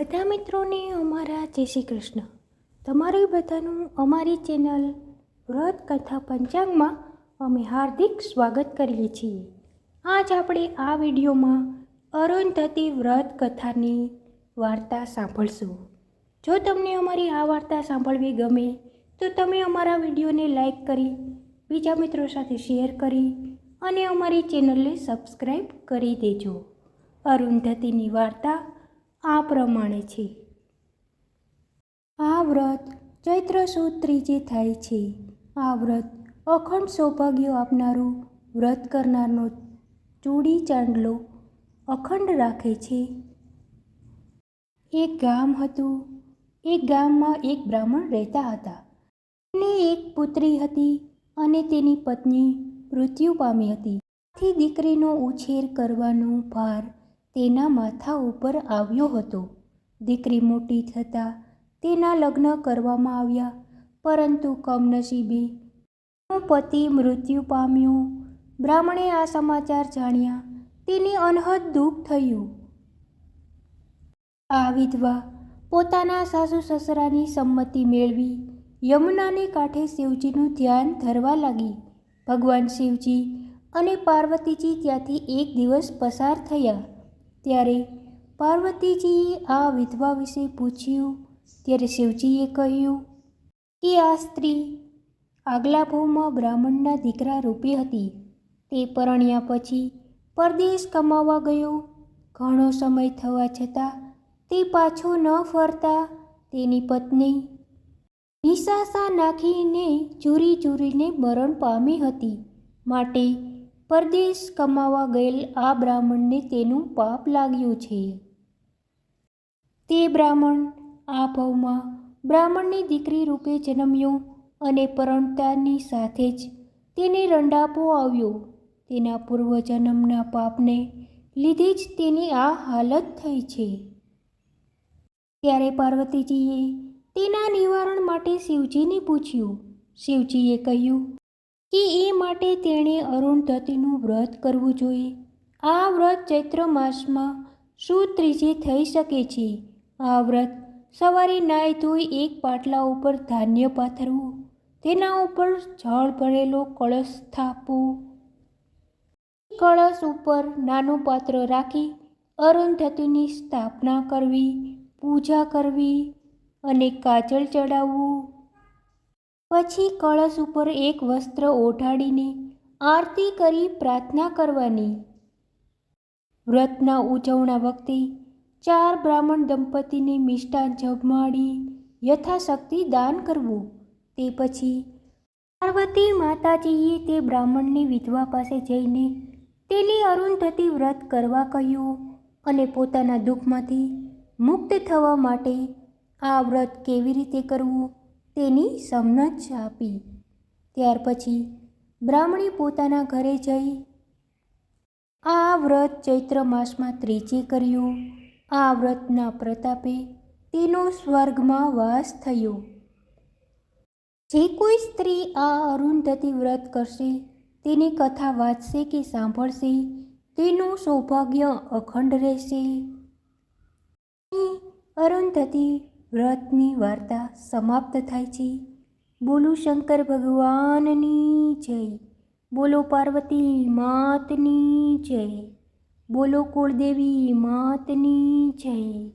બધા મિત્રોને અમારા જય શ્રી કૃષ્ણ. તમારું બધાનું અમારી ચેનલ વ્રત કથા પંચાંગમાં અમે હાર્દિક સ્વાગત કરીએ છીએ. આજ આપણે આ વિડીયોમાં અરુંધતી વ્રત કથાની વાર્તા સાંભળશું. જો તમને અમારી આ વાર્તા સાંભળવી ગમે, તો તમે અમારા વિડીયોને લાઈક કરી, બીજા મિત્રો સાથે શેર કરી અને અમારી ચેનલને સબસ્ક્રાઈબ કરી દેજો. અરુંધતીની વાર્તા આ પ્રમાણે છે. આ વ્રત ચૈત્ર સુદ ત્રીજે થાય છે. આ વ્રત અખંડ સૌભાગ્ય આપનારું વ્રત કરનારનો ચૂડી ચાંદલો અખંડ રાખે છે. એક ગામ હતું. એક ગામમાં એક બ્રાહ્મણ રહેતા હતા. તેને એક પુત્રી હતી અને તેની પત્ની મૃત્યુ પામી હતી. આથી દીકરીનો ઉછેર કરવાનો ભાર તેના માથા ઉપર આવ્યો હતો. દીકરી મોટી થતાં તેના લગ્ન કરવામાં આવ્યા, પરંતુ કમનસીબે પતિ મૃત્યુ પામ્યો. બ્રાહ્મણે આ સમાચાર જાણ્યા, તેને અનહદ દુઃખ થયું. આ વિધવા પોતાના સાસુ સસરાની સંમતિ મેળવી યમુનાને કાંઠે શિવજીનું ધ્યાન ધરવા લાગી. ભગવાન શિવજી અને પાર્વતીજી ત્યાંથી એક દિવસ પસાર થયા. ત્યારે પાર્વતીજીએ આ વિધવા વિશે પૂછ્યું. ત્યારે શિવજીએ કહ્યું કે આ સ્ત્રી આગલા ભાવમાં બ્રાહ્મણના દીકરા રૂપી હતી. તે પરણ્યા પછી પરદેશ કમાવા ગયો. ઘણો સમય થવા છતાં તે પાછો ન ફરતા તેની પત્ની નિશાસા નાખીને ચૂરી ચૂરીને મરણ પામી હતી. માટે પરદેશ કમાવા ગયેલ આ બ્રાહ્મણને તેનું પાપ લાગ્યું છે. તે બ્રાહ્મણ આ ભવમાં બ્રાહ્મણની દીકરી રૂપે જન્મ્યો અને પરણતાની સાથે જ તેને રંડાપો આવ્યો. તેના પૂર્વજન્મના પાપને લીધે જ તેની આ હાલત થઈ છે. ત્યારે પાર્વતીજીએ તેના નિવારણ માટે શિવજીને પૂછ્યું. શિવજીએ કહ્યું કે એ માટે તેણે અરુણધતીનું વ્રત કરવું જોઈએ. આ વ્રત ચૈત્ર માસમાં શું ત્રીજે થઈ શકે છે. આ વ્રત સવારે નાહી ધોઈ એક પાટલા ઉપર ધાન્ય પાથરવું, તેના ઉપર જળ ભરેલો કળશ સ્થાપવું કળશ ઉપર નાનું પાત્ર રાખી અરુંધતીની સ્થાપના કરવી, પૂજા કરવી અને કાજળ ચડાવવું. પછી કળશ ઉપર એક વસ્ત્ર ઓઢાડીને આરતી કરી પ્રાર્થના કરવાની. વ્રતના ઉજવણા વખતે ચાર બ્રાહ્મણ દંપતીને મિષ્ટાન જમાડી યથાશક્તિ દાન કરવું. તે પછી પાર્વતી માતાજીએ તે બ્રાહ્મણની વિધવા પાસે જઈને તેની અરુંધતી વ્રત કરવા કહ્યું અને પોતાના દુઃખમાંથી મુક્ત થવા માટે આ વ્રત કેવી રીતે કરવું? તેની સમજ આપી. ત્યાર પછી બ્રાહ્મણી પોતાના ઘરે જઈ આ વ્રત ચૈત્ર માસમાં ત્રીજે કર્યું. આ વ્રતના પ્રતાપે તેનો સ્વર્ગમાં વાસ થયો. જે કોઈ સ્ત્રી આ અરુંધતી વ્રત કરશે, તેની કથા વાંચશે કે સાંભળશે, તેનું સૌભાગ્ય અખંડ રહેશે. અરુંધતી વ્રતની વાર્તા સમાપ્ત થાય છે. બોલો શંકર ભગવાનની જય. બોલો પાર્વતી માતની જય. બોલો કુળદેવી માતની જય.